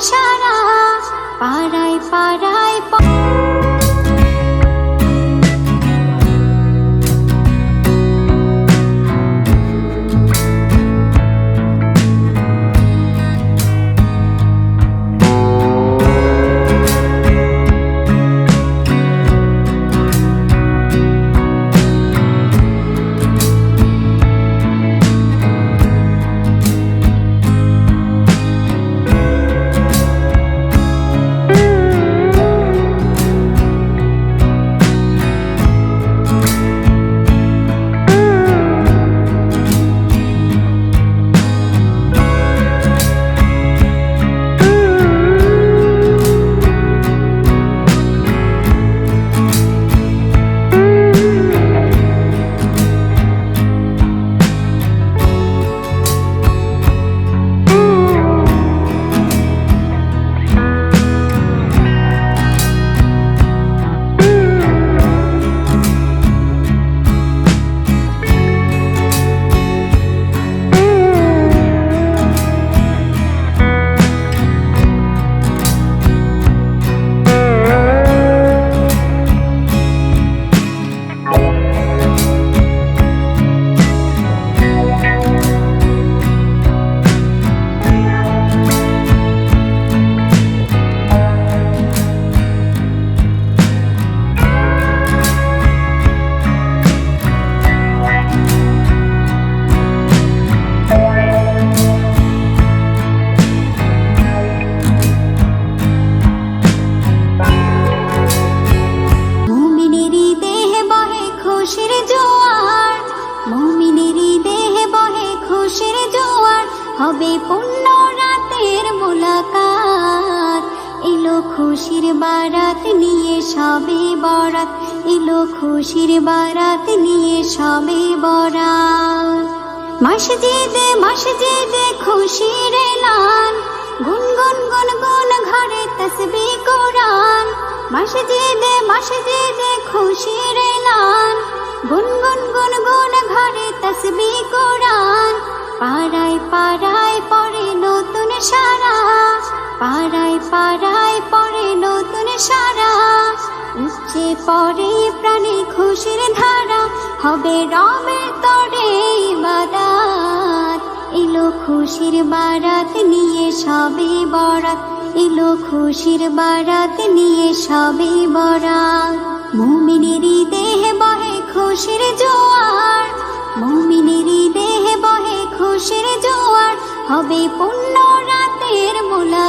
সারা পাড়ায় পাড়ায় জোয়ার। মুমিনেরই দেহে বহে খুশির জোয়ার। হবে পূর্ণ রাতের মোলাকাত। এলো খুশির বারাত নিয়ে সবে বরাত। এলো খুশির বারাত নিয়ে সবে বরাত। মসজিদে মসজিদে, খুশির এলান। গুনগুন গুনগুন ঘরে তসবি কোরআন। মসজিদে মসজিদে, খুশির পাড়ায় পড়ে নতুন সারা, পাড়ায় পাড়ায় পড়ে নতুন সারা। পড়ে প্রাণে খুশির ধারা, হবে তরে এলো খুশির বারাত নিয়ে সবে বরাত, এলো খুশির বারাত নিয়ে সবে বরাত। মুমিনেরই দেহে বহে খুশির জোয়ার। খুশির জোয়ার হবে পূর্ণ রাতের মোলা